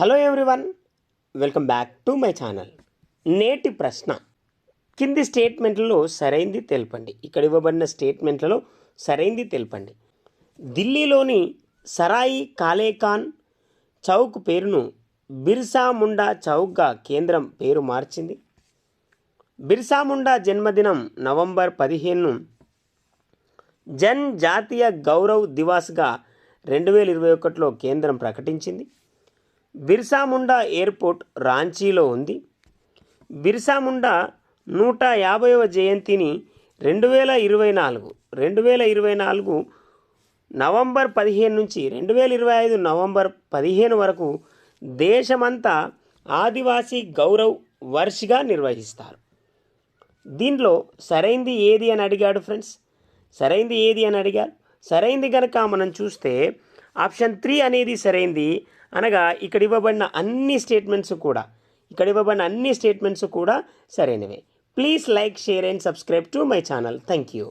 Hello everyone welcome back to my channel నేటి ప్రశ్న. కింది స్టేట్మెంట్లలో సరైంది తెలపండి. ఇక్కడ ఇవ్వబడిన స్టేట్మెంట్లలో సరైంది తెలపండి. ఢిల్లీలోని సరాయి కాలేఖాన్ చౌక్ పేరును బిర్సా ముండా చౌక్గా కేంద్రం పేరు మార్చింది. బిర్సా ముండా జన్మదినం నవంబర్ పదిహేను. జన్ జాతీయ గౌరవ్ దివాస్గా రెండు వేల ఇరవై ఒకటిలో కేంద్రం ప్రకటించింది. బిర్సాముండా ఎయిర్పోర్ట్ రాంచీలో ఉంది. బిర్సాముండా నూట యాభైవ జయంతిని రెండు వేల ఇరవై నాలుగు రెండు వేల ఇరవై నాలుగు నవంబర్ పదిహేను నుంచి రెండు వేల ఇరవై ఐదు నవంబర్ పదిహేను వరకు దేశమంతా ఆదివాసీ గౌరవ్ వర్ష్గా నిర్వహిస్తారు. దీనిలో సరైంది ఏది అని అడిగాడు ఫ్రెండ్స్? సరైంది ఏది అని అడిగారు? సరైంది కనుక మనం చూస్తే ఆప్షన్ త్రీ అనేది సరైంది. అనగా ఇక్కడ ఇవ్వబడిన అన్ని స్టేట్మెంట్స్ కూడా ఇక్కడ ఇవ్వబడిన అన్ని స్టేట్మెంట్స్ కూడా సరైనవే. Please like share and subscribe to my channel thank you